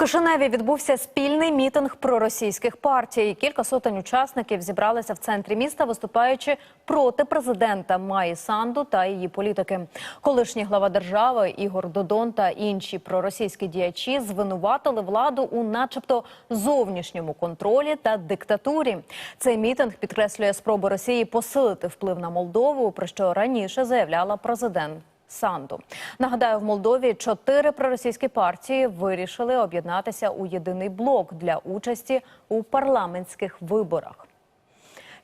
Кишиневі відбувся спільний мітинг проросійських партій. Кілька сотень учасників зібралися в центрі міста, виступаючи проти президента Маї Санду та її політики. Колишній глава держави Ігор Додон та інші проросійські діячі звинуватили владу у, начебто, зовнішньому контролі та диктатурі. Цей мітинг підкреслює спроби Росії посилити вплив на Молдову, про що раніше заявляла президент. Санду нагадаю, в Молдові чотири проросійські партії вирішили об'єднатися у єдиний блок для участі у парламентських виборах.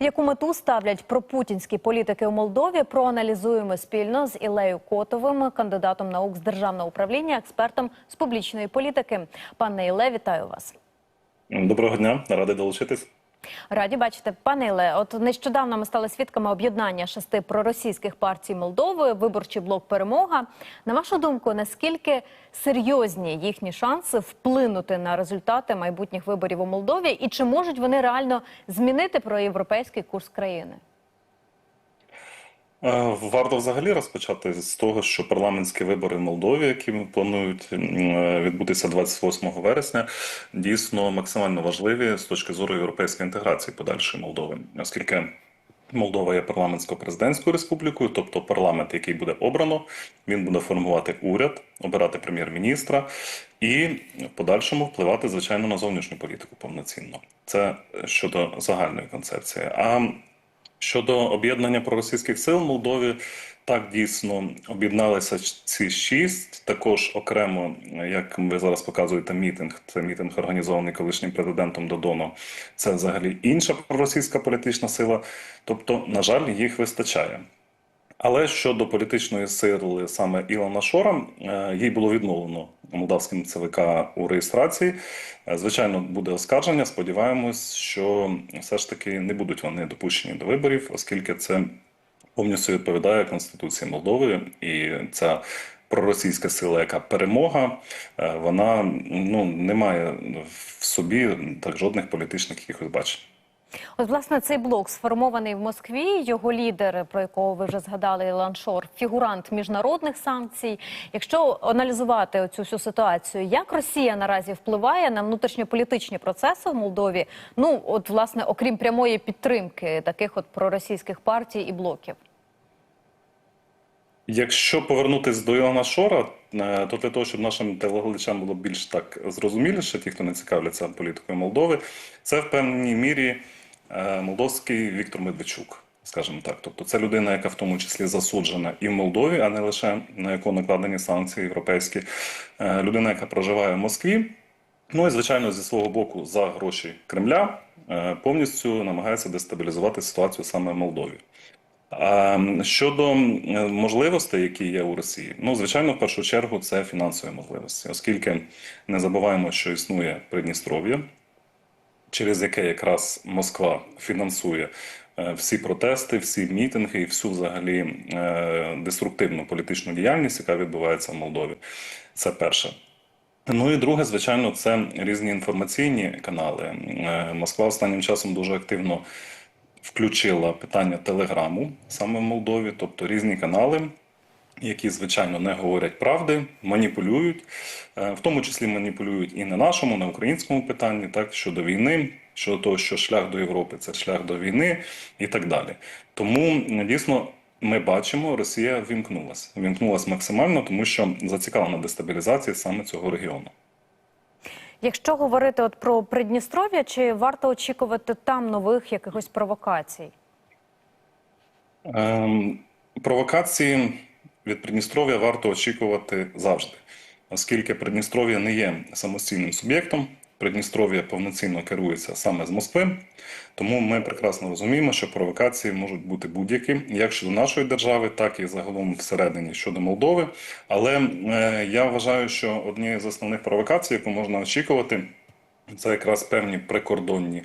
Яку мету ставлять пропутінські політики у Молдові? Проаналізуємо спільно з Ілею Котовим, кандидатом наук з державного управління, експертом з публічної політики. Пане Іле, вітаю вас. Доброго дня, радий долучитись. Раді бачити, пане Іле. От нещодавно ми стали свідками об'єднання шести проросійських партій Молдови. Виборчий блок перемога. На вашу думку, наскільки серйозні їхні шанси вплинути на результати майбутніх виборів у Молдові, і чи можуть вони реально змінити проєвропейський курс країни? Е, Варто взагалі розпочати з того, що парламентські вибори в Молдові, які планують м, відбутися 28 вересня, дійсно максимально важливі з точки зору європейської інтеграції подальшої Молдови, оскільки Молдова є парламентсько-президентською республікою, тобто парламент, який буде обрано, він буде формувати уряд, обирати прем'єр-міністра і в подальшому впливати, звичайно, на зовнішню політику повноцінно. Це щодо загальної концепції. А Щодо об'єднання проросійських сил в Молдові, так дійсно об'єдналися ці шість. Також окремо, як ви зараз показуєте, мітинг. Це мітинг організований колишнім президентом Додоном. Це взагалі інша проросійська політична сила. Тобто, на жаль, їх вистачає. Але щодо політичної сили саме Ілона Шора, е, їй було відмовлено молдавським ЦВК у реєстрації. Е, Звичайно, буде оскарження. Сподіваємось, що все ж таки не будуть вони допущені до виборів, оскільки це повністю відповідає Конституції Молдови, і ця проросійська сила, яка перемога, е, вона ну не має в собі так жодних політичних якихось бачень. От, власне, цей блок сформований в Москві. Його лідер, про якого ви вже згадали, Ланшор, фігурант міжнародних санкцій. Якщо аналізувати цю всю ситуацію, як Росія наразі впливає на внутрішньополітичні процеси в Молдові? Ну, от, власне, окрім прямої підтримки таких от проросійських партій і блоків. Якщо повернутись до Ілона Шора, е, то для того, щоб нашим телеглядачам було більш так зрозуміліше, ті, хто не цікавляться політикою Молдови, це в певній мірі е, молдовський Віктор Медведчук, скажімо так. Тобто це людина, яка в тому числі засуджена і в Молдові, а не лише на яку накладені санкції європейські. Е, Людина, яка проживає в Москві. Ну і звичайно, зі свого боку, за гроші Кремля повністю намагається дестабілізувати ситуацію саме в Молдові. Щодо можливостей, які є у Росії, ну звичайно, в першу чергу це фінансові можливості, оскільки не забуваємо, що існує Придністров'я, через яке якраз Москва фінансує е, всі протести, всі мітинги і всю взагалі е, деструктивну політичну діяльність, яка відбувається в Молдові. Це перше. Ну і друге, звичайно, це різні інформаційні канали. Е, Москва останнім часом дуже активно включила питання телеграму саме в Молдові, тобто різні канали, які, звичайно, не говорять правди, маніпулюють, е, в тому числі маніпулюють і на нашому, на українському питанні, так щодо війни, щодо того, що шлях до Європи це шлях до війни і так далі. Тому дійсно. Ми бачимо, Росія вімкнулася. Вімкнулася максимально, тому що зацікавлена дестабілізації саме цього регіону. Якщо говорити от про Придністров'я, чи варто очікувати там нових якихось провокацій? Ем, провокації від Придністров'я варто очікувати завжди, оскільки Придністров'я не є самостійним суб'єктом. Придністров'я повноцінно керується саме з Москви, тому ми прекрасно розуміємо, що провокації можуть бути будь-які, як щодо нашої держави, так і загалом всередині щодо Молдови. Але е, я вважаю, що однією з основних провокацій, яку можна очікувати, це якраз певні прикордонні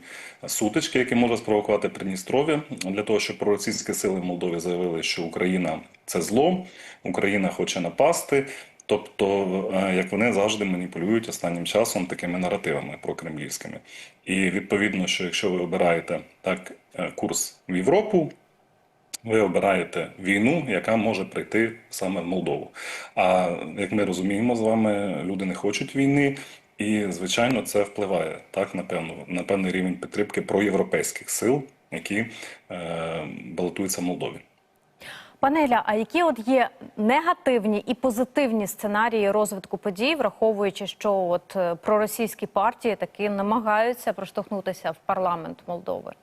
сутички, які може спровокувати Придністров'я, для того, щоб проросійські сили в Молдові заявили, що Україна це зло, Україна хоче напасти. Тобто, е, як вони завжди маніпулюють останнім часом такими наративами прокремлівськими. І відповідно, що якщо ви обираєте так е, курс в Європу, ви обираєте війну, яка може прийти саме в Молдову. А як ми розуміємо з вами, люди не хочуть війни. І, звичайно, це впливає так на на певний рівень підтримки проєвропейських сил, які е, балотуються в Молдові. Пане Ілля, а які от є негативні і позитивні сценарії розвитку подій, враховуючи, що от е, проросійські партії таки намагаються проштовхнутися в парламент Молдови?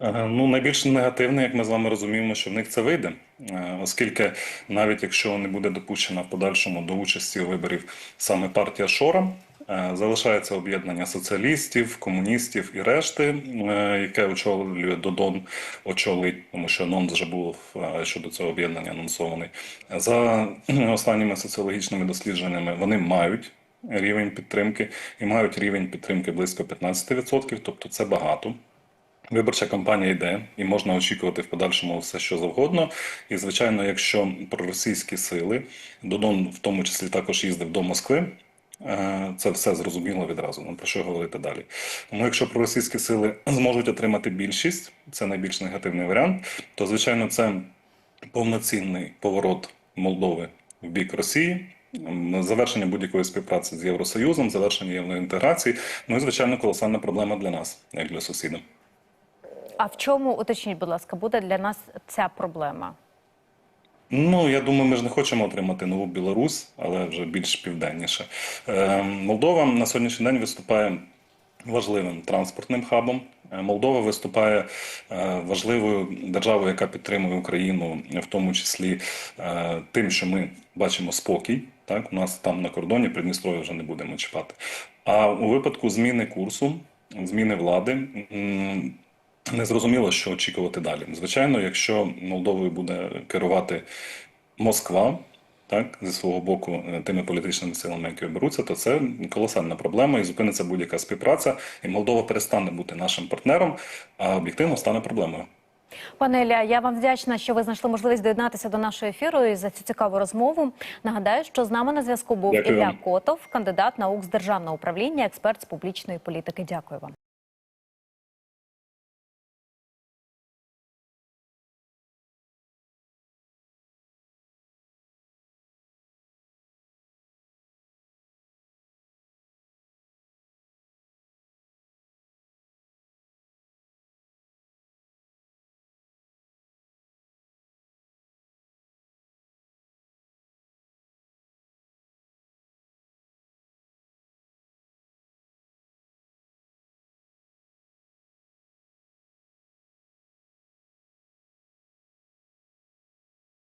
Е, Ну, найбільш негативне, як ми з вами розуміємо, що в них це вийде, Е, оскільки навіть якщо не буде допущена в подальшому до участі у виборів саме партія Шора, залишається об'єднання соціалістів, комуністів і решти, е, яке очолює Додон, очолить, тому що анонс вже був е, щодо цього об'єднання анонсований. За останніми соціологічними дослідженнями вони мають рівень підтримки і мають рівень підтримки близько 15%, тобто це багато. Виборча кампанія йде, і можна очікувати в подальшому все, що завгодно. І, звичайно, якщо проросійські сили, Додон в тому числі також їздив до Москви, е, це все зрозуміло відразу. Ну, про що говорити далі? Тому якщо проросійські сили зможуть отримати більшість, це найбільш негативний варіант, то, звичайно, це повноцінний поворот Молдови в бік Росії. Завершення будь-якої співпраці з Євросоюзом, завершення євроінтеграції. Ну і звичайно, колосальна проблема для нас, як для сусіда. А в чому уточніть, будь ласка, буде для нас ця проблема? Ну, я думаю, ми ж не хочемо отримати нову Білорусь, але вже більш південніше. Е, Молдова на сьогоднішній день виступає важливим транспортним хабом. Е, Молдова виступає е, важливою державою, яка підтримує Україну, в тому числі е, тим, що ми бачимо спокій. Так, у нас там на кордоні Придністров'я вже не будемо чіпати. А у випадку зміни курсу, зміни влади. Не зрозуміло, що очікувати далі. Звичайно, якщо Молдовою буде керувати Москва, так, зі свого боку, е, тими політичними силами, які оберуться, то це колосальна проблема і зупиниться будь-яка співпраця, і Молдова перестане бути нашим партнером, а об'єктивно стане проблемою. Пане Ілля, я вам вдячна, що ви знайшли можливість доєднатися до нашого ефіру і за цю цікаву розмову. Нагадаю, що з нами на зв'язку був Дякую Ілля вам. Котов, кандидат наук з державного управління, експерт з публічної політики. Дякую вам.